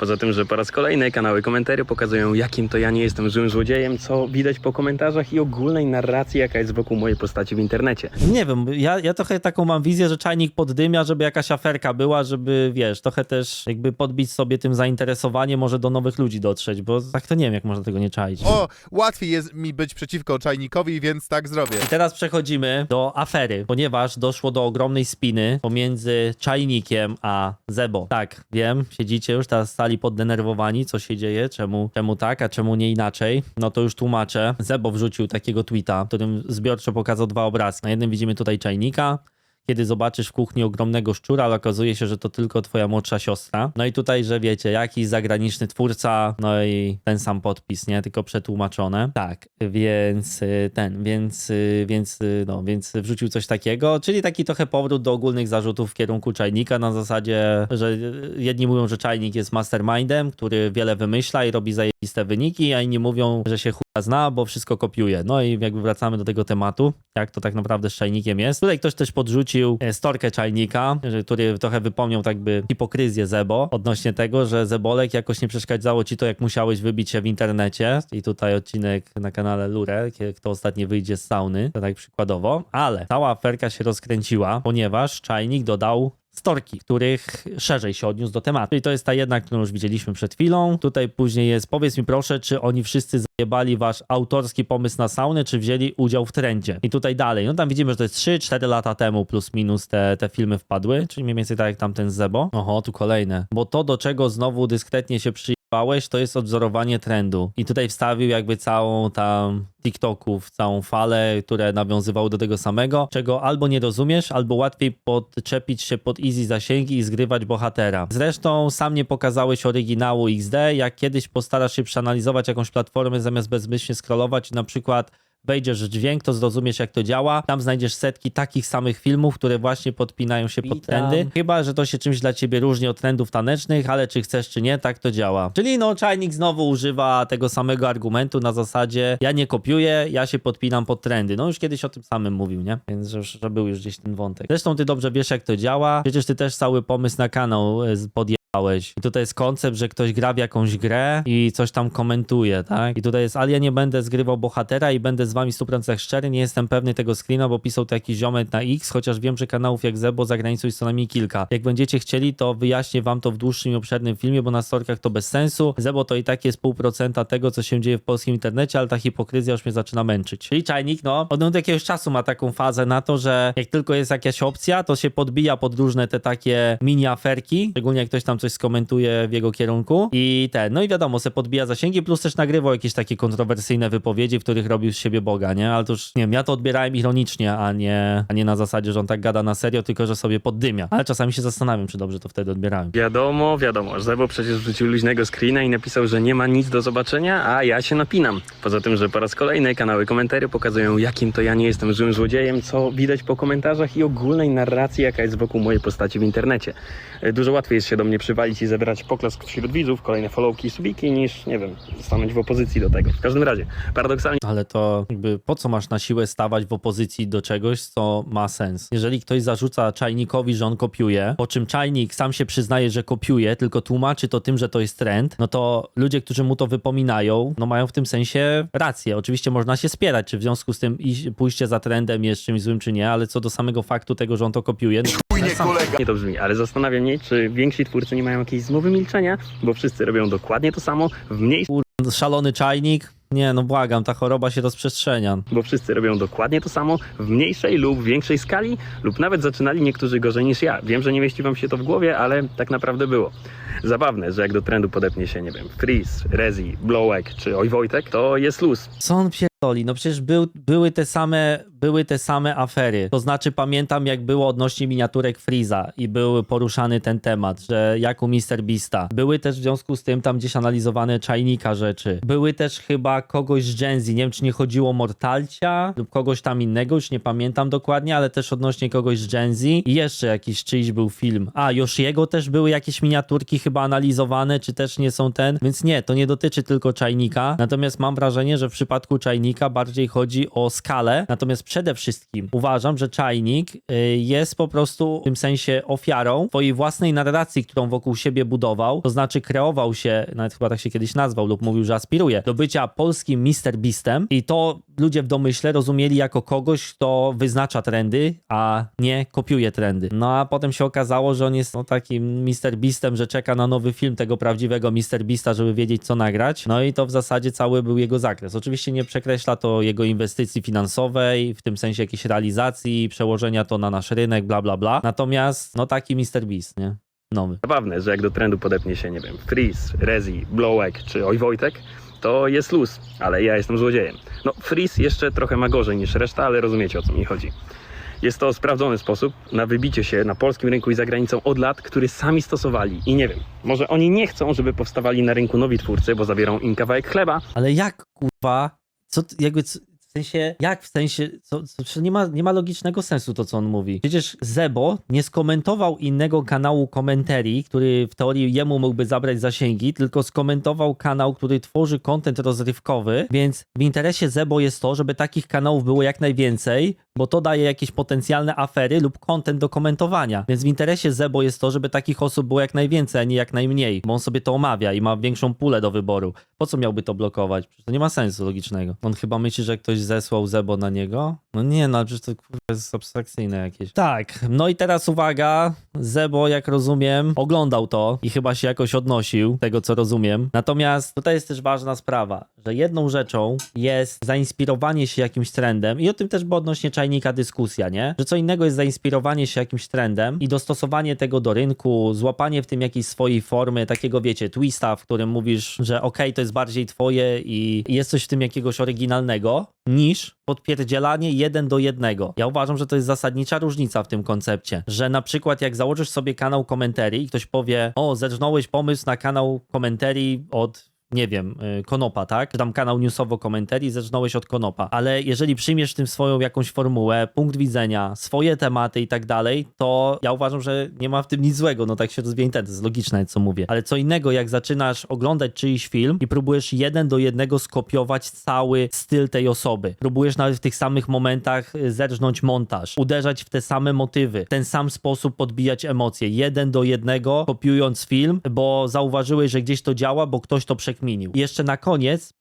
Poza tym, że po raz kolejny kanały komentarzy pokazują, jakim to ja nie jestem złym złodziejem, co widać po komentarzach i ogólnej narracji, jaka jest wokół mojej postaci w internecie. Nie wiem, ja, ja trochę taką mam wizję, że czajnik poddymia, żeby jakaś aferka była, żeby, wiesz, trochę też jakby podbić sobie tym zainteresowanie, może do nowych ludzi dotrzeć, bo tak to nie wiem, jak można tego nie czaić. O, łatwiej jest mi być przeciwko czajnikowi, więc tak zrobię. I teraz przechodzimy do afery, ponieważ doszło do ogromnej spiny pomiędzy czajnikiem a Zebo. Tak, wiem, siedzicie już teraz stali poddenerwowani, co się dzieje, czemu, czemu tak, a czemu nie inaczej. No to już tłumaczę. Zebo wrzucił takiego tweeta, w którym zbiorczo pokazał dwa obrazki. Na jednym widzimy tutaj czajnika, kiedy zobaczysz w kuchni ogromnego szczura, ale okazuje się, że to tylko twoja młodsza siostra. No i tutaj, że wiecie, jakiś zagraniczny twórca, no i ten sam podpis, nie? Tylko przetłumaczone. Tak, więc y, ten, więc, y, więc, y, no, więc wrzucił coś takiego, czyli taki trochę powrót do ogólnych zarzutów w kierunku czajnika na zasadzie, że jedni mówią, że czajnik jest mastermindem, który wiele wymyśla i robi zajebiste wyniki, a inni mówią, że się zna, bo wszystko kopiuje. No i jakby wracamy do tego tematu, jak to tak naprawdę z czajnikiem jest. Tutaj ktoś też podrzucił e, storkę czajnika, który trochę wypomniał tak by hipokryzję Zebo odnośnie tego, że Zebolek jakoś nie przeszkadzało ci to, jak musiałeś wybić się w internecie. I tutaj odcinek na kanale Lure, kto ostatnio wyjdzie z sauny, to tak przykładowo. Ale cała aferka się rozkręciła, ponieważ czajnik dodał storki, których szerzej się odniósł do tematu. I to jest ta jedna, którą już widzieliśmy przed chwilą. Tutaj później jest, powiedz mi proszę, czy oni wszyscy zajebali wasz autorski pomysł na saunę, czy wzięli udział w trendzie. I tutaj dalej, no tam widzimy, że to jest 3-4 lata temu plus minus te, te filmy wpadły, czyli mniej więcej tak jak tamten Zebo. Oho, tu kolejne. Bo to, do czego znowu dyskretnie się przyjebałeś, to jest odwzorowanie trendu. I tutaj wstawił jakby całą tam TikToków, całą falę, które nawiązywały do tego samego, czego albo nie rozumiesz, albo łatwiej podczepić się pod easy zasięgi i zgrywać bohatera. Zresztą sam nie pokazałeś oryginału XD, jak kiedyś postarasz się przeanalizować jakąś platformę zamiast bezmyślnie scrollować i na przykład wejdziesz w dźwięk, to zrozumiesz jak to działa. Tam znajdziesz setki takich samych filmów, które właśnie podpinają się pod trendy. Chyba, że to się czymś dla ciebie różni od trendów tanecznych, ale czy chcesz, czy nie, tak to działa. Czyli no, czajnik znowu używa tego samego argumentu na zasadzie ja nie kopiuję, ja się podpinam pod trendy. No już kiedyś o tym samym mówił, nie? Więc że, że był już gdzieś ten wątek. Zresztą ty dobrze wiesz, jak to działa. Przecież ty też cały pomysł na kanał e, podjęłeś. I tutaj jest koncept, że ktoś gra w jakąś grę i coś tam komentuje, tak? I tutaj jest, ale ja nie będę zgrywał bohatera i będę z wami 100% szczery, nie jestem pewny tego screena, bo pisał to jakiś ziomek na X, chociaż wiem, że kanałów jak Zebo za granicą jest co najmniej kilka. Jak będziecie chcieli, to wyjaśnię wam to w dłuższym i obszernym filmie, bo na storkach to bez sensu. Zebo to i tak jest pół procenta tego, co się dzieje w polskim internecie, ale ta hipokryzja już mnie zaczyna męczyć. Czyli czajnik, no, od jakiegoś czasu ma taką fazę na to, że jak tylko jest jakaś opcja, to się podbija pod różne te takie mini aferki, szczególnie jak ktoś tam coś skomentuje w jego kierunku i ten, no i wiadomo, se podbija zasięgi, plus też nagrywał jakieś takie kontrowersyjne wypowiedzi, w których robił z siebie Boga, nie? Ale to już, nie wiem, ja to odbierałem ironicznie, a nie, a nie na zasadzie, że on tak gada na serio, tylko że sobie poddymia. Ale czasami się zastanawiam, czy dobrze to wtedy odbierałem. Wiadomo, wiadomo, Zebo przecież wrzucił luźnego screena i napisał, że nie ma nic do zobaczenia, a ja się napinam. Poza tym, że po raz kolejny kanały komentarzy pokazują, jakim to ja nie jestem złym złodziejem, co widać po komentarzach i ogólnej narracji, jaka jest wokół mojej postaci w internecie. E, Dużo łatwiej jest się do mnie przywalić i zebrać poklask wśród widzów, kolejne followki i subiki, niż, nie wiem, stanąć w opozycji do tego. W każdym razie, paradoksalnie Ale to jakby po co masz na siłę stawać w opozycji do czegoś, co ma sens? Jeżeli ktoś zarzuca czajnikowi, że on kopiuje, po czym czajnik sam się przyznaje, że kopiuje, tylko tłumaczy to tym, że to jest trend, no to ludzie, którzy mu to wypominają, no mają w tym sensie rację. Oczywiście można się spierać, czy w związku z tym iść, pójście za trendem jest czymś złym, czy nie, ale co do samego faktu tego, że on to kopiuje, no, Chujnie kolega. Nie to brzmi, ale zastanawiam mnie, czy więksi twórcy nie mają jakiejś zmowy milczenia, bo wszyscy robią dokładnie to samo w mniejszym szalony czajnik, nie, no błagam, ta choroba się rozprzestrzenia. bo wszyscy robią dokładnie to samo w mniejszej lub większej skali, lub nawet zaczynali niektórzy gorzej niż ja. Wiem, że nie mieści wam się to w głowie, ale tak naprawdę było. Zabawne, że jak do trendu podepnie się, nie wiem, Freeze, Rezi, Blowek czy Oj Wojtek, to jest luz. On pierdoli? No przecież był, były, te same, były te same afery. To znaczy pamiętam jak było odnośnie miniaturek Freeza i był poruszany ten temat, że jak u Mr. Beasta. Były też w związku z tym tam gdzieś analizowane czajnika rzeczy. Były też chyba kogoś z Gen Z, nie wiem czy nie chodziło o Mortalcia lub kogoś tam innego, już nie pamiętam dokładnie, ale też odnośnie kogoś z Gen Z. I jeszcze jakiś czyjś był film. A, Yoshiego też były jakieś miniaturki chyba analizowane, czy też nie są ten, więc nie, to nie dotyczy tylko czajnika, natomiast mam wrażenie, że w przypadku czajnika bardziej chodzi o skalę, natomiast przede wszystkim uważam, że czajnik y, jest po prostu w tym sensie ofiarą twojej własnej narracji, którą wokół siebie budował, to znaczy kreował się, nawet chyba tak się kiedyś nazwał lub mówił, że aspiruje do bycia polskim Mr. Beastem i to ludzie w domyśle rozumieli jako kogoś, kto wyznacza trendy, a nie kopiuje trendy. No a potem się okazało, że on jest no, takim Mr. Beastem, że czeka na nowy film tego prawdziwego Mr. Beasta, żeby wiedzieć co nagrać. No i to w zasadzie cały był jego zakres. Oczywiście nie przekreśla to jego inwestycji finansowej, w tym sensie jakiejś realizacji, przełożenia to na nasz rynek, bla bla bla. Natomiast no taki Mr. Beast, nie? Nowy. Zabawne, że jak do trendu podepnie się, nie wiem, Freeze, Rezi, Blowek czy Oj Wojtek, to jest luz, ale ja jestem złodziejem. No, Freeze jeszcze trochę ma gorzej niż reszta, ale rozumiecie o co mi chodzi. Jest to sprawdzony sposób na wybicie się na polskim rynku i za granicą od lat, który sami stosowali. I nie wiem, może oni nie chcą, żeby powstawali na rynku nowi twórcy, bo zabiorą im kawałek chleba, Ale jak, kurwa, co, jakby, c- w sensie, jak w sensie, co, co, nie, ma, nie ma logicznego sensu to, co on mówi. Przecież Zebo nie skomentował innego kanału komentarii, który w teorii jemu mógłby zabrać zasięgi, tylko skomentował kanał, który tworzy content rozrywkowy, więc w interesie Zebo jest to, żeby takich kanałów było jak najwięcej, bo to daje jakieś potencjalne afery lub content do komentowania. Więc w interesie Zebo jest to, żeby takich osób było jak najwięcej, a nie jak najmniej, bo on sobie to omawia i ma większą pulę do wyboru. Po co miałby to blokować? Przecież to nie ma sensu logicznego. On chyba myśli, że ktoś zesłał Zebo na niego? No nie, no przecież to kurwa jest abstrakcyjne jakieś. Tak, no i teraz uwaga, Zebo, jak rozumiem, oglądał to i chyba się jakoś odnosił, tego co rozumiem. Natomiast tutaj jest też ważna sprawa, że jedną rzeczą jest zainspirowanie się jakimś trendem i o tym też była odnośnie czajnika dyskusja, nie? Że co innego jest zainspirowanie się jakimś trendem i dostosowanie tego do rynku, złapanie w tym jakiejś swojej formy, takiego wiecie, twista, w którym mówisz, że okej, to jest bardziej twoje i i jest coś w tym jakiegoś oryginalnego, niż podpierdzielanie jeden do jednego. Ja uważam, że to jest zasadnicza różnica w tym koncepcie, że na przykład jak założysz sobie kanał komentarii i ktoś powie, o, zerżnąłeś pomysł na kanał komentarii od nie wiem, y, Konopa, tak? Czy tam kanał newsowo komentarii, zaczynałeś od Konopa. Ale jeżeli przyjmiesz w tym swoją jakąś formułę, punkt widzenia, swoje tematy i tak dalej, to ja uważam, że nie ma w tym nic złego. No tak się rozwija internet, jest logiczne, co mówię. Ale co innego, jak zaczynasz oglądać czyjś film i próbujesz jeden do jednego skopiować cały styl tej osoby. Próbujesz nawet w tych samych momentach y, zerżnąć montaż, uderzać w te same motywy, w ten sam sposób podbijać emocje, jeden do jednego, kopiując film, bo zauważyłeś, że gdzieś to działa, bo ktoś to przekminił. I jeszcze na koniec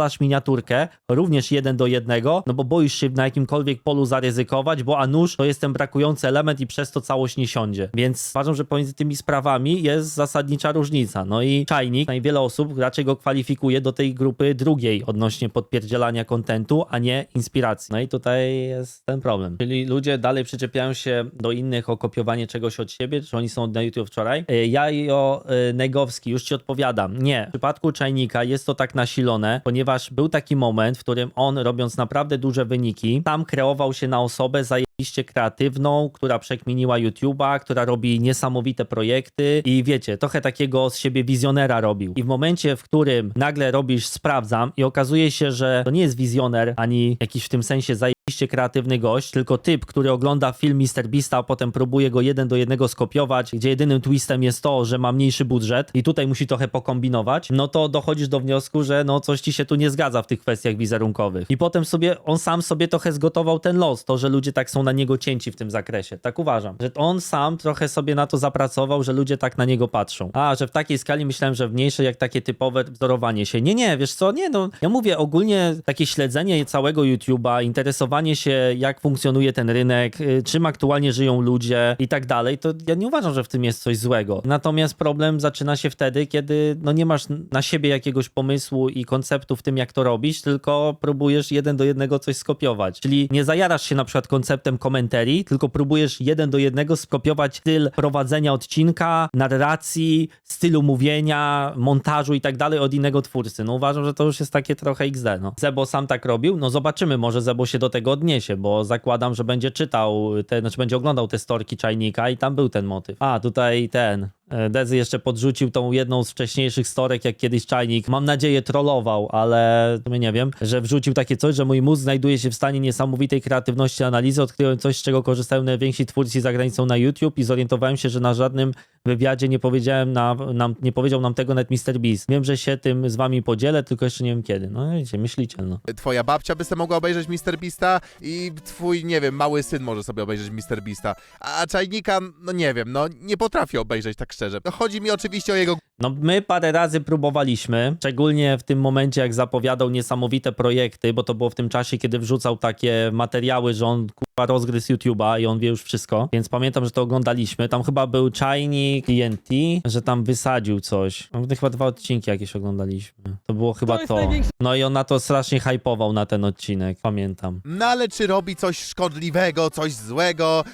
podpierasz miniaturkę, również jeden do jednego, no bo boisz się na jakimkolwiek polu zaryzykować, bo a nuż to jest ten brakujący element i przez to całość nie siądzie. Więc uważam, że pomiędzy tymi sprawami jest zasadnicza różnica. No i czajnik, najwiele osób raczej go kwalifikuje do tej grupy drugiej odnośnie podpierdzielania kontentu, a nie inspiracji. No i tutaj jest ten problem. Czyli ludzie dalej przyczepiają się do innych o kopiowanie czegoś od siebie, czy oni są na YouTube wczoraj. Y, Ja i o y, Negowski już ci odpowiadam. Nie. W przypadku czajnika jest to tak nasilone, ponieważ był taki moment, w którym on robiąc naprawdę duże wyniki, tam kreował się na osobę zajebiście kreatywną, która przekminiła YouTube'a, która robi niesamowite projekty i wiecie, trochę takiego z siebie wizjonera robił. I w momencie, w którym nagle robisz sprawdzam i okazuje się, że to nie jest wizjoner, ani jakiś w tym sensie zajebiście kreatywny gość, tylko typ, który ogląda film Mr. Beasta, a potem próbuje go jeden do jednego skopiować, gdzie jedynym twistem jest to, że ma mniejszy budżet i tutaj musi trochę pokombinować, no to dochodzisz do wniosku, że no coś ci się tu nie zgadza w tych kwestiach wizerunkowych. I potem sobie, on sam sobie trochę zgotował ten los, to, że ludzie tak są na niego cięci w tym zakresie. Tak uważam. Że on sam trochę sobie na to zapracował, że ludzie tak na niego patrzą. A, że w takiej skali myślałem, że w mniejszej, jak takie typowe wzorowanie się. Nie, nie, wiesz co, nie, no, ja mówię ogólnie takie śledzenie całego YouTube'a, interesowanie się, jak funkcjonuje ten rynek, y, czym aktualnie żyją ludzie i tak dalej, to ja nie uważam, że w tym jest coś złego. Natomiast problem zaczyna się wtedy, kiedy no nie masz na siebie jakiegoś pomysłu i konceptu w tym, jak to robić, tylko próbujesz jeden do jednego coś skopiować. Czyli nie zajarasz się na przykład konceptem komentarii, tylko próbujesz jeden do jednego skopiować styl prowadzenia odcinka, narracji, stylu mówienia, montażu i tak dalej od innego twórcy. No uważam, że to już jest takie trochę XD, no. Zebo sam tak robił? No zobaczymy, może Zebo się do tego odniesie, bo zakładam, że będzie czytał, te, znaczy będzie oglądał te storki czajnika i tam był ten motyw. A, tutaj ten, Dezy jeszcze podrzucił tą jedną z wcześniejszych storek, jak kiedyś czajnik, mam nadzieję, trollował, ale nie wiem, że wrzucił takie coś, że mój mózg znajduje się w stanie niesamowitej kreatywności analizy. Odkryłem coś, z czego korzystają najwięksi twórcy za granicą na YouTube i zorientowałem się, że na żadnym wywiadzie nie powiedziałem na, nam, nie powiedział nam tego nawet Mr. Beast. Wiem, że się tym z wami podzielę, tylko jeszcze nie wiem kiedy. No wiecie, myśliciel, no. Twoja babcia by sobie mogła obejrzeć Mr. Beasta i twój, nie wiem, mały syn może sobie obejrzeć Mr. Beasta. A czajnika, no nie wiem, no nie potrafię obejrzeć tak szczerze. No, chodzi mi oczywiście o jego No my parę razy próbowaliśmy, szczególnie w tym momencie, jak zapowiadał niesamowite projekty, bo to było w tym czasie, kiedy wrzucał takie materiały, że on kurwa rozgryzł YouTube'a i on wie już wszystko, więc pamiętam, że to oglądaliśmy. Tam chyba był czajnik TNT, że tam wysadził coś. No, chyba dwa odcinki jakieś oglądaliśmy. To było chyba jest to. największy- No i on na to strasznie hypował na ten odcinek, pamiętam. No ale czy robi coś szkodliwego, coś złego?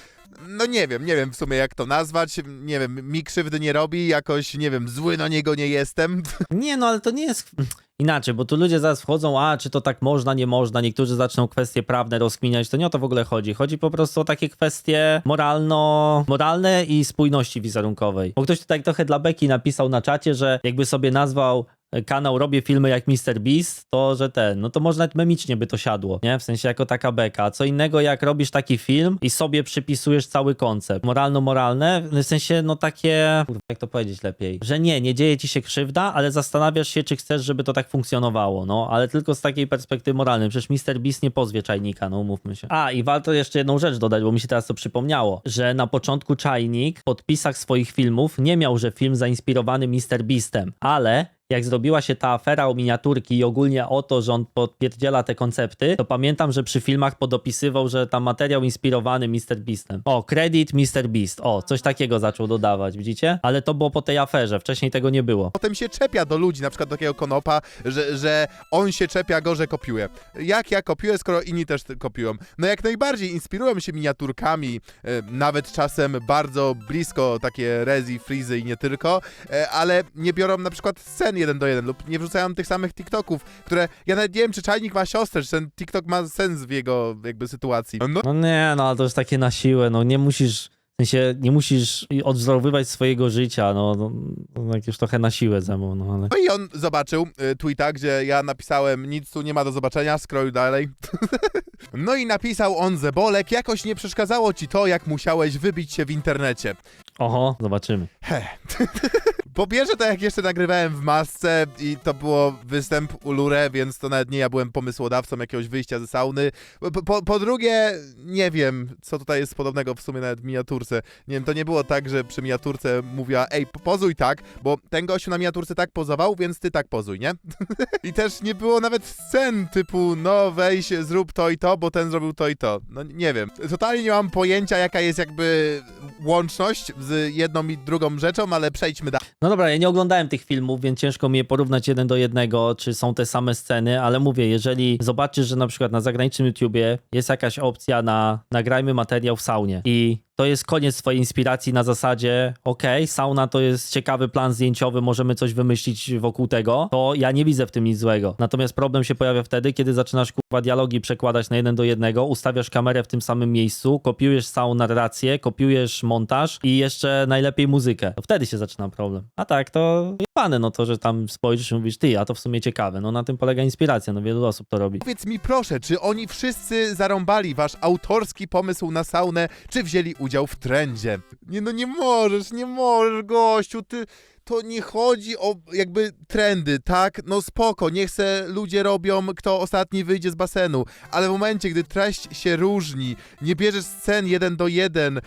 No nie wiem, nie wiem w sumie jak to nazwać. Nie wiem, mi krzywdy nie robi, jakoś, nie wiem, zły na niego nie jestem. Nie, no ale to nie jest inaczej, bo tu ludzie zaraz wchodzą, a czy to tak można, nie można, niektórzy zaczną kwestie prawne rozkminiać, to nie o to w ogóle chodzi. Chodzi po prostu o takie kwestie moralno, moralne i spójności wizerunkowej. Bo ktoś tutaj trochę dla Beki napisał na czacie, że jakby sobie nazwał kanał Robię filmy jak Mr. Beast, to że ten, no to może nawet memicznie by to siadło, nie? W sensie jako taka beka. Co innego jak robisz taki film i sobie przypisujesz cały koncept. Moralno-moralne, w sensie no takie, kurwa, jak to powiedzieć lepiej, że nie, nie dzieje ci się krzywda, ale zastanawiasz się, czy chcesz, żeby to tak funkcjonowało, no, ale tylko z takiej perspektywy moralnej. Przecież Mr. Beast nie pozwie czajnika, no umówmy się. A, i warto jeszcze jedną rzecz dodać, bo mi się teraz to przypomniało, że na początku czajnik w podpisach swoich filmów nie miał, że film zainspirowany Mr. Beastem, ale jak zrobiła się ta afera o miniaturki i ogólnie o to, że on podpierdziela te koncepty, to pamiętam, że przy filmach podopisywał, że tam materiał inspirowany Mr. Beastem. O, credit Mr. Beast. O, coś takiego zaczął dodawać, widzicie? Ale to było po tej aferze, wcześniej tego nie było. Potem się czepia do ludzi, na przykład do takiego konopa, że, że on się czepia go, że kopiuje. Jak ja kopiuję, skoro inni też kopiują? No jak najbardziej inspirują się miniaturkami, e, nawet czasem bardzo blisko takie rezi, frizy i nie tylko, e, ale nie biorą na przykład scen jeden do jeden lub nie wrzucają tych samych TikToków, które ja nawet nie wiem, czy Czajnik ma siostrę, czy ten TikTok ma sens w jego jakby sytuacji. No, No nie, no ale to jest takie na siłę, no nie musisz, w sensie nie musisz odwzorowywać swojego życia, no, no, no jak już trochę na siłę ze mną, no ale... No i on zobaczył y, tweeta, gdzie ja napisałem nic tu nie ma do zobaczenia, scroll dalej. no i napisał on Zebolek, jakoś nie przeszkadzało ci to, jak musiałeś wybić się w internecie. Oho, zobaczymy. Po pierwsze, to jak jeszcze nagrywałem w masce i to było występ u Lure, więc to nawet nie ja byłem pomysłodawcą jakiegoś wyjścia ze sauny. Po, po, po drugie, nie wiem, co tutaj jest podobnego w sumie nawet miniaturce. Nie wiem, to nie było tak, że przy miniaturce mówiła, ej, po- pozuj tak, bo ten gościu na miniaturce tak pozował, więc ty tak pozuj, nie? I też nie było nawet scen typu, no weź, zrób to i to, bo ten zrobił to i to. No nie wiem. Totalnie nie mam pojęcia, jaka jest jakby łączność z jedną i drugą rzeczą, ale przejdźmy dalej. No dobra, ja nie oglądałem tych filmów, więc ciężko mi je porównać jeden do jednego, czy są te same sceny, ale mówię, jeżeli zobaczysz, że na przykład na zagranicznym YouTubie jest jakaś opcja na nagrajmy materiał w saunie i to jest koniec twojej inspiracji na zasadzie, okej, sauna to jest ciekawy plan zdjęciowy, możemy coś wymyślić wokół tego, to ja nie widzę w tym nic złego. Natomiast problem się pojawia wtedy, kiedy zaczynasz kurwa dialogi przekładać na jeden do jednego, ustawiasz kamerę w tym samym miejscu, kopiujesz całą narrację, kopiujesz montaż i jeszcze najlepiej muzykę. To wtedy się zaczyna problem. A tak, to no to, że tam spojrzysz i mówisz, ty, a to w sumie ciekawe. No na tym polega inspiracja, no wielu osób to robi. Powiedz mi proszę, czy oni wszyscy zarąbali wasz autorski pomysł na saunę, czy wzięli udział w trendzie? Nie no, nie możesz, nie możesz, gościu, ty... To nie chodzi o jakby trendy, tak? No spoko, niech se ludzie robią, kto ostatni wyjdzie z basenu, ale w momencie, gdy treść się różni, nie bierzesz scen jeden do jeden y,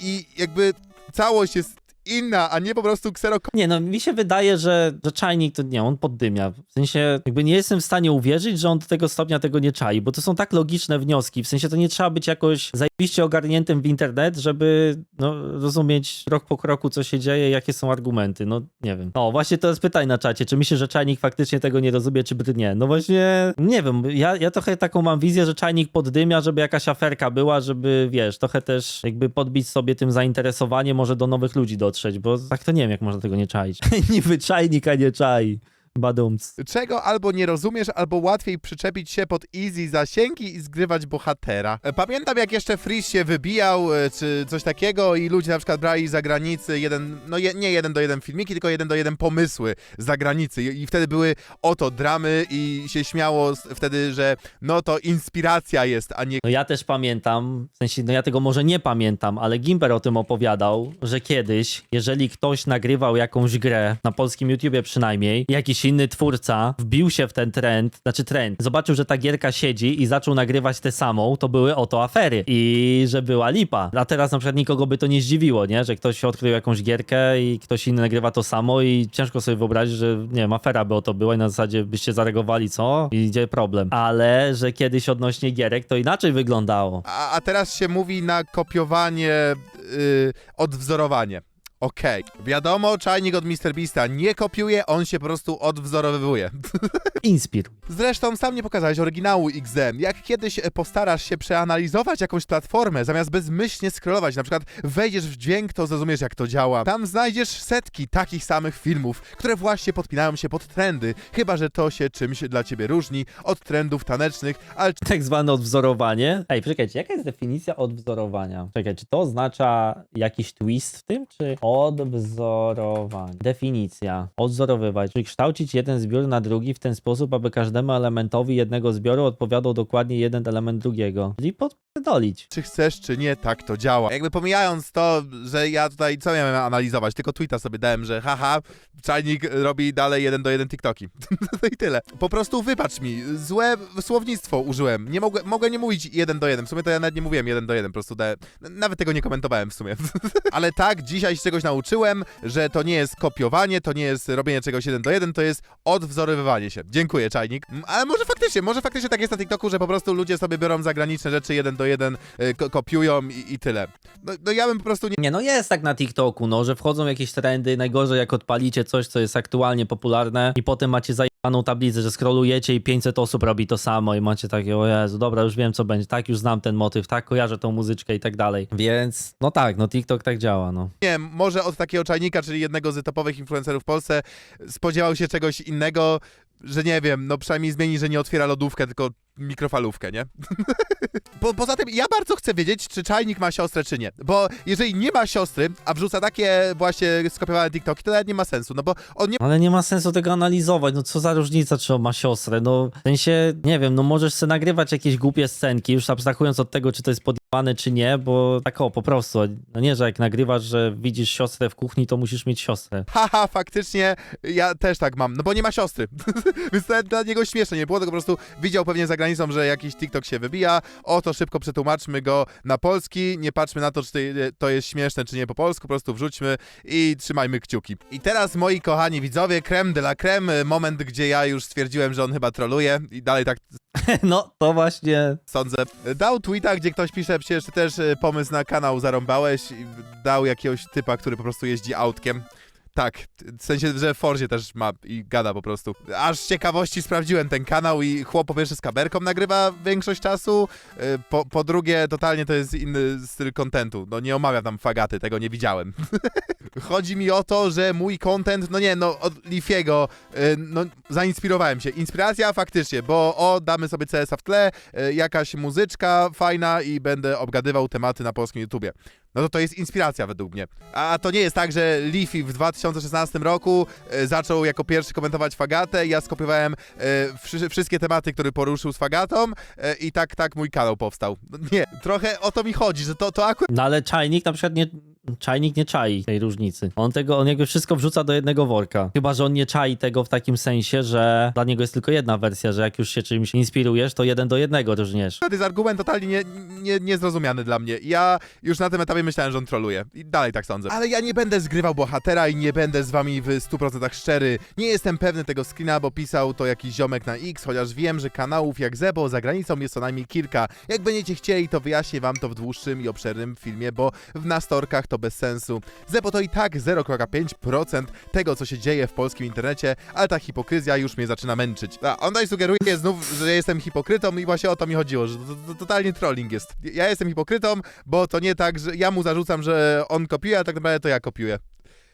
i jakby całość jest inna, a nie po prostu ksero Nie, no mi się wydaje, że, że czajnik to nie, on poddymia. W sensie, jakby nie jestem w stanie uwierzyć, że on do tego stopnia tego nie czai, bo to są tak logiczne wnioski. W sensie to nie trzeba być jakoś zajebiście ogarniętym w internet, żeby no, rozumieć krok po kroku, co się dzieje, jakie są argumenty. No nie wiem. O, właśnie to jest pytanie na czacie, czy myślisz, że czajnik faktycznie tego nie rozumie, czy nie? No właśnie, nie wiem. Ja, ja trochę taką mam wizję, że czajnik poddymia, żeby jakaś aferka była, żeby, wiesz, trochę też jakby podbić sobie tym zainteresowanie, może do nowych ludzi dotrzeć, bo tak to nie wiem, jak można tego nie czaić. Niby czajnik, a nie czai. Badumc. Czego albo nie rozumiesz, albo łatwiej przyczepić się pod easy zasięgi i zgrywać bohatera. E, Pamiętam jak jeszcze Freeze się wybijał, e, czy coś takiego i ludzie na przykład brali z zagranicy jeden, no je, nie jeden do jeden filmiki, tylko jeden do jeden pomysły z zagranicy I, i wtedy były oto dramy i się śmiało z, wtedy, że no to inspiracja jest, a nie No ja też pamiętam, w sensie, no ja tego może nie pamiętam, ale Gimper o tym opowiadał, że kiedyś, jeżeli ktoś nagrywał jakąś grę, na polskim YouTubie przynajmniej, jakiś inny twórca wbił się w ten trend, znaczy trend, zobaczył, że ta gierka siedzi i zaczął nagrywać tę samą, to były oto afery i że była lipa. A teraz na przykład nikogo by to nie zdziwiło, nie? Że ktoś odkrył jakąś gierkę i ktoś inny nagrywa to samo i ciężko sobie wyobrazić, że nie wiem, afera by o to była i na zasadzie byście zareagowali, co? I idzie problem. Ale, że kiedyś odnośnie gierek to inaczej wyglądało. A, a teraz się mówi na kopiowanie, yy, odwzorowanie. Okej. Wiadomo, czajnik od MrBeasta nie kopiuje, on się po prostu odwzorowywuje. Inspiruj. Zresztą sam nie pokazałeś oryginału XD. Jak kiedyś e, postarasz się przeanalizować jakąś platformę, zamiast bezmyślnie scrollować, na przykład wejdziesz w dźwięk, to zrozumiesz jak to działa. Tam znajdziesz setki takich samych filmów, które właśnie podpinają się pod trendy, chyba że to się czymś dla ciebie różni od trendów tanecznych, ale Tak zwane odwzorowanie. Ej, czekajcie, jaka jest definicja odwzorowania? Czekaj, czy to oznacza jakiś twist w tym, czy odwzorowanie? Definicja. Odwzorowywać, czyli kształcić jeden zbiór na drugi w ten sposób, aby każdemu elementowi jednego zbioru odpowiadał dokładnie jeden element drugiego. Czyli podpierdolić. czy chcesz, czy nie, tak to działa. Jakby pomijając to, że ja tutaj, co miałem analizować, tylko tweeta sobie dałem, że haha, czajnik robi dalej jeden do jeden TikToki. to i tyle. Po prostu wybacz mi, złe słownictwo użyłem. Nie mogę, mogę nie mówić jeden do jeden. W sumie to ja nawet nie mówiłem jeden do jeden, po prostu dałem, nawet tego nie komentowałem w sumie. Ale tak, dzisiaj się czegoś nauczyłem, że to nie jest kopiowanie, to nie jest robienie czegoś jeden do jeden, to jest odwzorowywanie się. Dziękuję, czajnik. Mm, Ale może faktycznie, może faktycznie tak jest na TikToku, że po prostu ludzie sobie biorą zagraniczne rzeczy jeden do jeden, y, ko- kopiują i, i tyle. No, no ja bym po prostu nie... Nie, no jest tak na TikToku, no, że wchodzą jakieś trendy, najgorzej jak odpalicie coś, co jest aktualnie popularne i potem macie zajebaną tablicę, że scrollujecie i 500 osób robi to samo i macie takie, o Jezu, dobra, już wiem co będzie, tak, już znam ten motyw, tak, kojarzę tą muzyczkę i tak dalej. Więc, no tak, no TikTok tak działa, no. Nie, może od takiego czajnika, czyli jednego z topowych influencerów w Polsce, spodziewał się czegoś innego, że nie wiem, no przynajmniej zmieni, że nie otwiera lodówkę, tylko mikrofalówkę, nie? po, poza tym ja bardzo chcę wiedzieć, czy czajnik ma siostrę, czy nie. Bo jeżeli nie ma siostry, a wrzuca takie właśnie skopiowane TikToki, to nawet nie ma sensu, no bo on nie Ale nie ma sensu tego analizować, no co za różnica, czy on ma siostrę, no w sensie, nie wiem, no możesz sobie nagrywać jakieś głupie scenki, już abstrahując od tego, czy to jest podjebane, czy nie, bo tak o, po prostu, no nie, że jak nagrywasz, że widzisz siostrę w kuchni, to musisz mieć siostrę. Haha, faktycznie, ja też tak mam, no bo nie ma siostry. Więc to dla niego śmieszne nie było, tylko po prostu widział pewnie za granicą, że jakiś TikTok się wybija, o to szybko przetłumaczmy go na polski, nie patrzmy na to, czy to- to jest śmieszne, czy nie po polsku, po prostu wrzućmy i trzymajmy kciuki. I teraz, moi kochani widzowie, creme de la creme, moment, gdzie ja już stwierdziłem, że on chyba troluje i dalej tak No, to właśnie sądzę. Dał tweeta, gdzie ktoś pisze, przecież ty też y, pomysł na kanał zarąbałeś dał jakiegoś typa, który po prostu jeździ autkiem. Tak, w sensie, że w Forzie też ma i gada po prostu. Aż z ciekawości sprawdziłem ten kanał i chłop po pierwsze z kamerką nagrywa większość czasu, y, po, po drugie totalnie to jest inny styl kontentu. No nie omawia tam fagaty, tego nie widziałem. Chodzi mi o to, że mój content, no nie, no od Lifiego, y, no zainspirowałem się. Inspiracja faktycznie, bo o, damy sobie CS-a w tle, y, jakaś muzyczka fajna i będę obgadywał tematy na polskim YouTubie. No to to jest inspiracja według mnie. A to nie jest tak, że Leafy w 2016 roku y, zaczął jako pierwszy komentować Fagatę, ja skopiowałem wszy- wszystkie tematy, które poruszył z Fagatą y, i tak, tak mój kanał powstał. Nie, trochę o to mi chodzi, że to, to akurat No ale czajnik na przykład nie. Czajnik nie czai tej różnicy. On tego, on jakby wszystko wrzuca do jednego worka. Chyba, że on nie czai tego w takim sensie, że dla niego jest tylko jedna wersja, że jak już się czymś inspirujesz, to jeden do jednego różniesz. To jest argument totalnie nie, nie, niezrozumiany dla mnie. Ja już na tym etapie myślałem, że on troluje. I dalej tak sądzę. Ale ja nie będę zgrywał bohatera i nie będę z wami w 100% szczery. Nie jestem pewny tego screena, bo pisał to jakiś ziomek na X, chociaż wiem, że kanałów jak Zebo za granicą jest co najmniej kilka. Jak będziecie chcieli, to wyjaśnię wam to w dłuższym i obszernym filmie, bo w nastorkach to bez sensu. Zebo to i tak 0,5% tego, co się dzieje w polskim internecie, ale ta hipokryzja już mnie zaczyna męczyć. A on tutaj sugeruje znów, że jestem hipokrytą i właśnie o to mi chodziło, że to, to, to totalnie trolling jest. Ja jestem hipokrytą, bo to nie tak, że ja mu zarzucam, że on kopiuje, a tak naprawdę to ja kopiuję.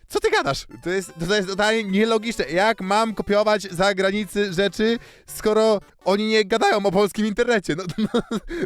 Co ty gadasz? To jest, to jest totalnie nielogiczne. Jak mam kopiować za zagranicy rzeczy, skoro oni nie gadają o polskim internecie? No, no,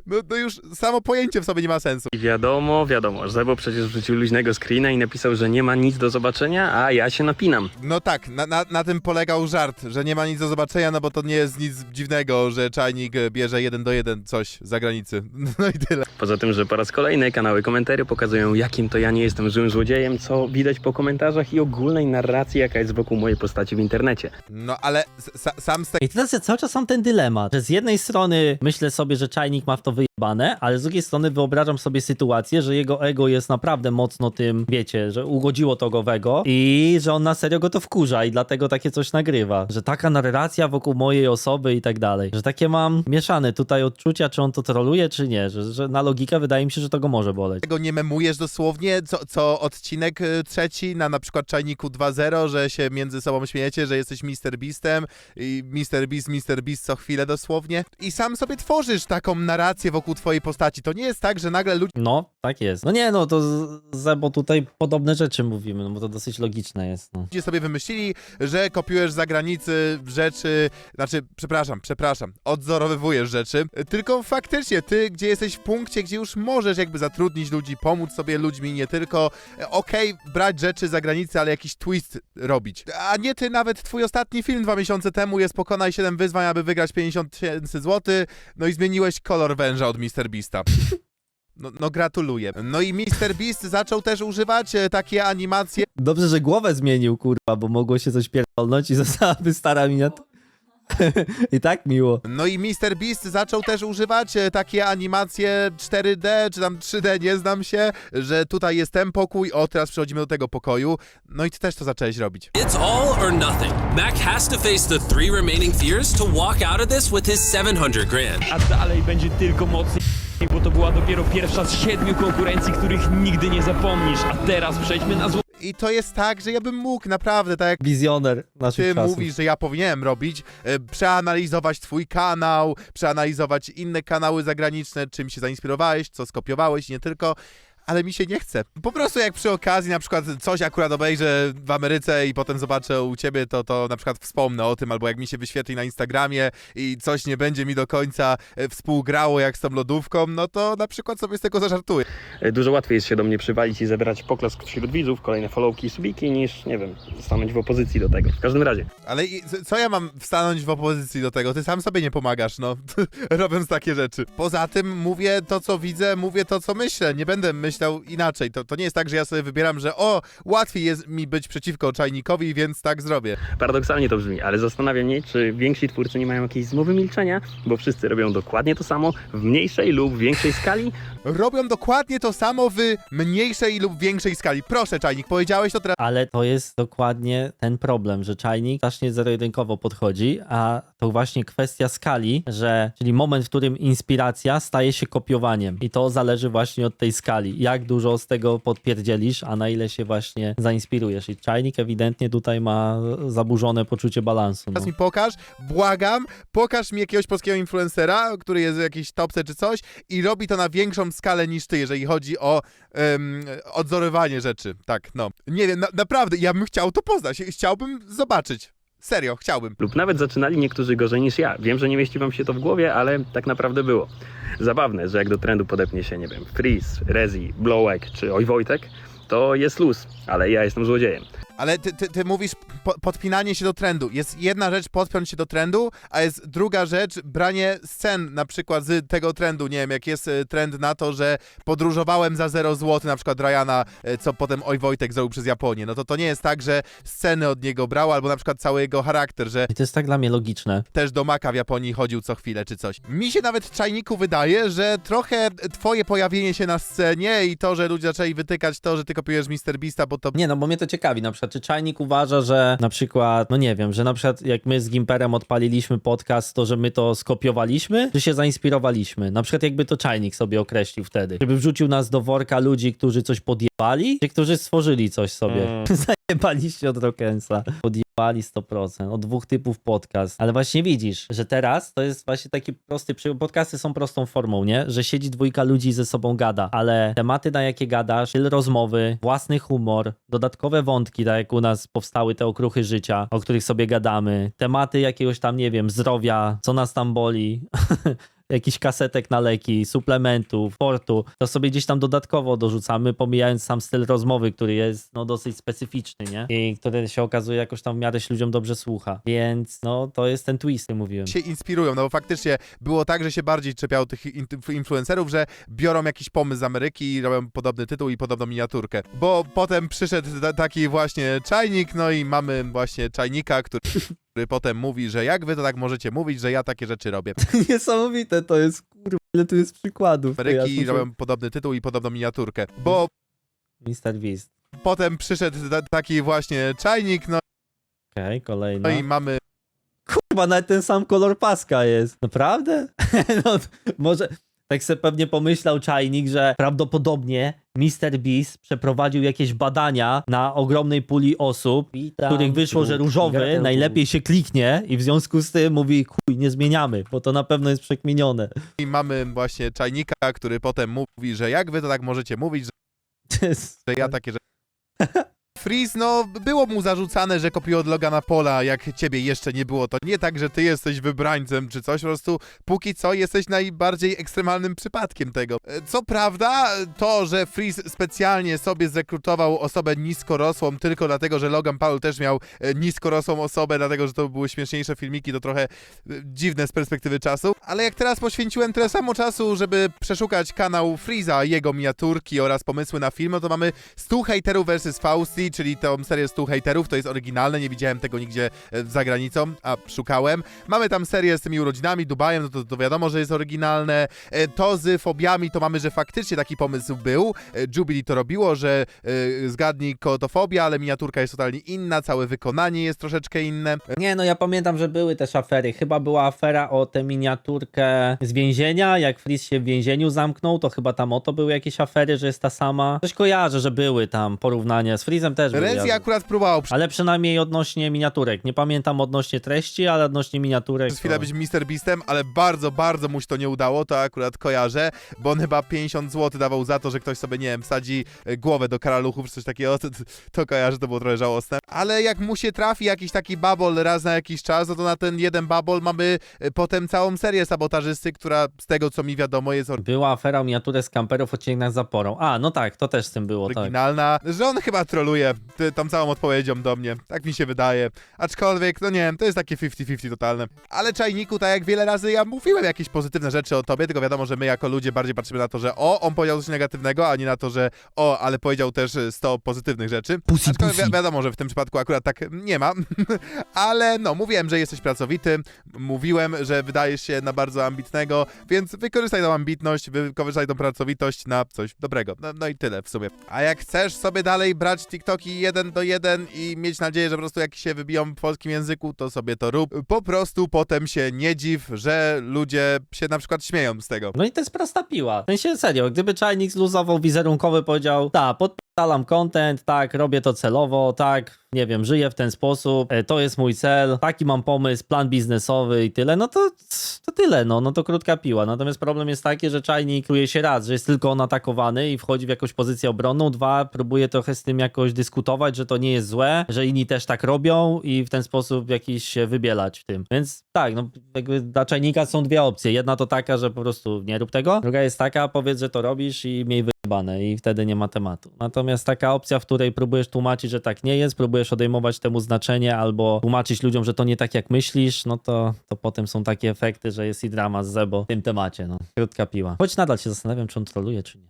no, no już samo pojęcie w sobie nie ma sensu. I wiadomo, wiadomo, Zebo przecież wrzucił luźnego screena i napisał, że nie ma nic do zobaczenia, a ja się napinam. No tak, na, na, na tym polegał żart, że nie ma nic do zobaczenia, no bo to nie jest nic dziwnego, że czajnik bierze jeden do jeden coś z zagranicy. No i tyle. Poza tym, że po raz kolejny kanały komentarzy pokazują, jakim to ja nie jestem złym złodziejem, co widać po komentarzach i ogólnej narracji, jaka jest wokół mojej postaci w internecie. No ale sa- sam z tego I teraz ja cały czas mam ten dylemat, że z jednej strony myślę sobie, że czajnik ma w to wyjebane, ale z drugiej strony wyobrażam sobie sytuację, że jego ego jest naprawdę mocno tym, wiecie, że ugodziło to go w ego i że on na serio go to wkurza i dlatego takie coś nagrywa. Że taka narracja wokół mojej osoby i tak dalej. Że takie mam mieszane tutaj odczucia, czy on to troluje, czy nie. Że, że na logikę wydaje mi się, że to go może boleć. tego nie memujesz dosłownie, co, co odcinek y, trzeci na na przykład Czajniku 2.0, że się między sobą śmiejecie, że jesteś Mr. Beastem i Mr. Beast, Mr. Beast co chwilę dosłownie i sam sobie tworzysz taką narrację wokół twojej postaci. To nie jest tak, że nagle ludzie No, tak jest. No nie, no to Zebo tutaj podobne rzeczy mówimy, no bo to dosyć logiczne jest. No. sobie wymyślili, że kopiujesz z zagranicy rzeczy, znaczy, przepraszam, przepraszam, odzorowywujesz rzeczy, tylko faktycznie ty, gdzie jesteś w punkcie, gdzie już możesz jakby zatrudnić ludzi, pomóc sobie ludźmi, nie tylko, e, okej, brać rzeczy z zagranicy, ale jakiś twist robić. A nie ty, nawet twój ostatni film dwa miesiące temu jest Pokonaj 7 wyzwań, aby wygrać 50 tysięcy złotych, no i zmieniłeś kolor węża od Mr. Beasta. No, no gratuluję. No i Mr. Beast zaczął też używać e, takie animacje Dobrze, że głowę zmienił, kurwa, bo mogło się coś pierdolnąć i zostałaby stara miniatura. I tak miło. No i Mr. Beast zaczął też używać e, takie animacje 4D, czy tam 3D, nie znam się, że tutaj jest ten pokój, o teraz przechodzimy do tego pokoju. No i ty też to zacząłeś robić. It's all or nothing. Mac has to face the three remaining fears to walk out of this with his 700 grand. a dalej będzie tylko mocniej, bo to była dopiero pierwsza z siedmiu konkurencji, których nigdy nie zapomnisz. A teraz przejdźmy na zł- I to jest tak, że ja bym mógł naprawdę, tak jak Wizjoner naszych ty czasów. mówisz, że ja powinienem robić, e, przeanalizować twój kanał, przeanalizować inne kanały zagraniczne, czym się zainspirowałeś, co skopiowałeś, nie tylko. Ale mi się nie chce. Po prostu jak przy okazji na przykład coś akurat obejrzę w Ameryce i potem zobaczę u ciebie, to, to na przykład wspomnę o tym, albo jak mi się wyświetli na Instagramie i coś nie będzie mi do końca e, współgrało jak z tą lodówką, no to na przykład sobie z tego zażartuję. E, Dużo łatwiej jest się do mnie przywalić i zebrać poklask wśród widzów, kolejne followki i subiki, niż, nie wiem, stanąć w opozycji do tego. W każdym razie, Ale i- co ja mam wstanąć w opozycji do tego? Ty sam sobie nie pomagasz, no, robiąc takie rzeczy. Poza tym mówię to, co widzę, mówię to, co myślę. Nie będę myślał inaczej. To, to nie jest tak, że ja sobie wybieram, że o, łatwiej jest mi być przeciwko czajnikowi, więc tak zrobię. paradoksalnie to brzmi, ale zastanawiam mnie, czy więksi twórcy nie mają jakiejś zmowy milczenia, bo wszyscy robią dokładnie to samo w mniejszej lub większej skali, Robią dokładnie to samo w mniejszej lub większej skali. Proszę, czajnik, powiedziałeś to teraz. Ale to jest dokładnie ten problem, że czajnik strasznie zero-jedynkowo podchodzi, a to właśnie kwestia skali, że czyli moment, w którym inspiracja staje się kopiowaniem. I to zależy właśnie od tej skali. Jak dużo z tego podpierdzielisz, a na ile się właśnie zainspirujesz. I czajnik ewidentnie tutaj ma zaburzone poczucie balansu. No. Teraz mi pokaż, błagam, pokaż mi jakiegoś polskiego influencera, który jest w jakiejś topce czy coś i robi to na większą skalę niż ty, jeżeli chodzi o em, odzorowanie rzeczy. Tak, no. Nie wiem, na, naprawdę, ja bym chciał to poznać, chciałbym zobaczyć. Serio, chciałbym. lub nawet zaczynali niektórzy gorzej niż ja. Wiem, że nie mieści wam się to w głowie, ale tak naprawdę było. Zabawne, że jak do trendu podepnie się, nie wiem, Freeze, Rezi, Blowek czy Oj Wojtek, to jest luz, ale ja jestem złodziejem. Ale ty, ty, ty mówisz po, podpinanie się do trendu. Jest jedna rzecz podpiąć się do trendu, a jest druga rzecz branie scen na przykład z tego trendu. Nie wiem, jak jest e, trend na to, że podróżowałem za 0 zł, na przykład Ryana, e, co potem Oj Wojtek zrobił przez Japonię. No to to nie jest tak, że sceny od niego brał, albo na przykład cały jego charakter, że I to jest tak dla mnie logiczne. też do Maka w Japonii chodził co chwilę czy coś. Mi się nawet w Czajniku wydaje, że trochę twoje pojawienie się na scenie i to, że ludzie zaczęli wytykać to, że ty kopiujesz Mr. Beasta, bo to Nie, no bo mnie to ciekawi, na przykład, czy Czajnik uważa, że na przykład, no nie wiem, że na przykład jak my z Gimperem odpaliliśmy podcast, to że my to skopiowaliśmy, czy się zainspirowaliśmy? Na przykład jakby to Czajnik sobie określił wtedy. Żeby wrzucił nas do worka ludzi, którzy coś podjebali, czy którzy stworzyli coś sobie. Mm. Zajebaliście od Rockensa. Podjebali Pali 100%. Od dwóch typów podcast. Ale właśnie widzisz, że teraz to jest właśnie taki prosty przy... Podcasty są prostą formą, nie? Że siedzi dwójka ludzi i ze sobą gada, ale tematy, na jakie gadasz, styl rozmowy, własny humor, dodatkowe wątki, tak jak u nas powstały te okruchy życia, o których sobie gadamy, tematy jakiegoś tam, nie wiem, zdrowia, co nas tam boli, jakichś kasetek na leki, suplementów, sportu, to sobie gdzieś tam dodatkowo dorzucamy, pomijając sam styl rozmowy, który jest no dosyć specyficzny, nie? I który się okazuje jakoś tam w miarę się ludziom dobrze słucha. Więc no to jest ten twist, który mówiłem. się inspirują, no bo faktycznie było tak, że się bardziej czepiało tych in- influencerów, że biorą jakiś pomysł z Ameryki i robią podobny tytuł i podobną miniaturkę. Bo potem przyszedł ta- taki właśnie czajnik, no i mamy właśnie czajnika, który, który potem mówi, że jak wy to tak możecie mówić, że ja takie rzeczy robię. Niesamowite to jest, kurwa, ile tu jest przykładów. Ameryki i robią podobny tytuł i podobną miniaturkę. Bo Mr. Beast. potem przyszedł ta- taki właśnie czajnik, no, Okej, kolejna. no i mamy Kurwa, nawet ten sam kolor paska jest. Naprawdę? no, może tak sobie pewnie pomyślał czajnik, że prawdopodobnie Mr. Beast przeprowadził jakieś badania na ogromnej puli osób, w których wyszło, że różowy najlepiej się kliknie i w związku z tym mówi, chuj, nie zmieniamy, bo to na pewno jest przekminione. i mamy właśnie czajnika, który potem mówi, że jak wy to tak możecie mówić, że że ja takie rzeczy. Freeze, no, było mu zarzucane, że kopił od Logana Pola, jak ciebie jeszcze nie było. To nie tak, że ty jesteś wybrańcem czy coś, po prostu póki co jesteś najbardziej ekstremalnym przypadkiem tego. E, Co prawda, to, że Freeze specjalnie sobie zrekrutował osobę niskorosłą tylko dlatego, że Logan Paul też miał e, niskorosłą osobę, dlatego, że to były śmieszniejsze filmiki, to trochę e, dziwne z perspektywy czasu. Ale jak teraz poświęciłem tyle samo czasu, żeby przeszukać kanał Freeza, jego miniaturki oraz pomysły na film, no to mamy 100 haterów vs Fausti, czyli tą serię 100 haterów, to jest oryginalne, nie widziałem tego nigdzie e, za granicą, a szukałem. Mamy tam serię z tymi urodzinami, Dubajem, no to, to wiadomo, że jest oryginalne. E, To z fobiami, to mamy, że faktycznie taki pomysł był. E, Jubilee to robiło, że zgadnij kotofobia, ale miniaturka jest totalnie inna, całe wykonanie jest troszeczkę inne. Nie, no ja pamiętam, że były też afery. Chyba była afera o tę miniaturkę z więzienia, jak Freeze się w więzieniu zamknął, to chyba tam o to były jakieś afery, że jest ta sama. Coś kojarzę, że były tam porównania. Z Freezem też były. Renzi ja- akurat próbował Ale przynajmniej odnośnie miniaturek. Nie pamiętam odnośnie treści, ale odnośnie miniaturek. przez chwilę to... być Mr. Beastem, ale bardzo, bardzo mu się to nie udało, to akurat kojarzę, bo on chyba 50 zł dawał za to, że ktoś sobie, nie wiem, wsadzi e, głowę do karaluchów czy coś takiego, to, to, kojarzę, to było trochę żałosne. Ale jak mu się trafi jakiś taki babol raz na jakiś czas, no to na ten jeden babol mamy e, potem całą serię sabotażysty, która z tego co mi wiadomo jest Była afera o miniaturę z kamperów w odcinkach zaporą. A, no tak, to też z tym było, tak. oryginalna, że on chyba troluje ty, tą całą odpowiedzią do mnie, tak mi się wydaje. Aczkolwiek, no nie wiem, to jest takie 50-50 totalne. Ale Czajniku, tak jak wiele razy ja mówiłem jakieś pozytywne rzeczy o tobie, tylko wiadomo, że my jako ludzie bardziej patrzymy na to, że o, on powiedział coś negatywnego, a nie na to, że o, ale powiedział też y, 100 pozytywnych rzeczy. Pussy, Aczkolwiek wi- wiadomo, że w tym przypadku akurat tak nie ma, ale no, mówiłem, że jesteś pracowity, mówiłem, że wydajesz się na bardzo ambitnego, więc wykorzystaj tą ambitność, wykorzystaj tą pracowitość na coś dobrego. No, no i tyle w sumie. A jak chcesz sobie dalej brać TikToki jeden do jeden i mieć nadzieję, że po prostu jak się wybiją w polskim języku, to sobie to rób. Po prostu potem się nie dziw, że ludzie się na przykład śmieją z tego. No i to jest prosta piła. W sensie serio, gdyby czajnik zluzował wizerunkowy, powiedział, tak, podpalam content, tak, robię to celowo, tak, nie wiem, żyję w ten sposób, e, to jest mój cel, taki mam pomysł, plan biznesowy i tyle, no to, to tyle, no, no to krótka piła. Natomiast problem jest taki, że czajnik czuje się raz, że jest tylko on atakowany i wchodzi w jakąś pozycję obronną, dwa, próbuje trochę z tym jakoś dyskutować, że to nie jest złe, że inni też tak robią i w ten sposób jakiś się wybielać w tym. Więc tak, no jakby dla czajnika są dwie opcje. Jedna to taka, że po prostu nie rób tego, druga jest taka, powiedz, że to robisz i miej wyjebane i wtedy nie ma tematu. Natomiast taka opcja, w której próbujesz tłumaczyć, że tak nie jest, próbujesz odejmować temu znaczenie albo tłumaczyć ludziom, że to nie tak jak myślisz, no to, to potem są takie efekty, że jest i drama z Zebo w tym temacie, no. Krótka piła. Choć nadal się zastanawiam, czy on troluje, czy nie.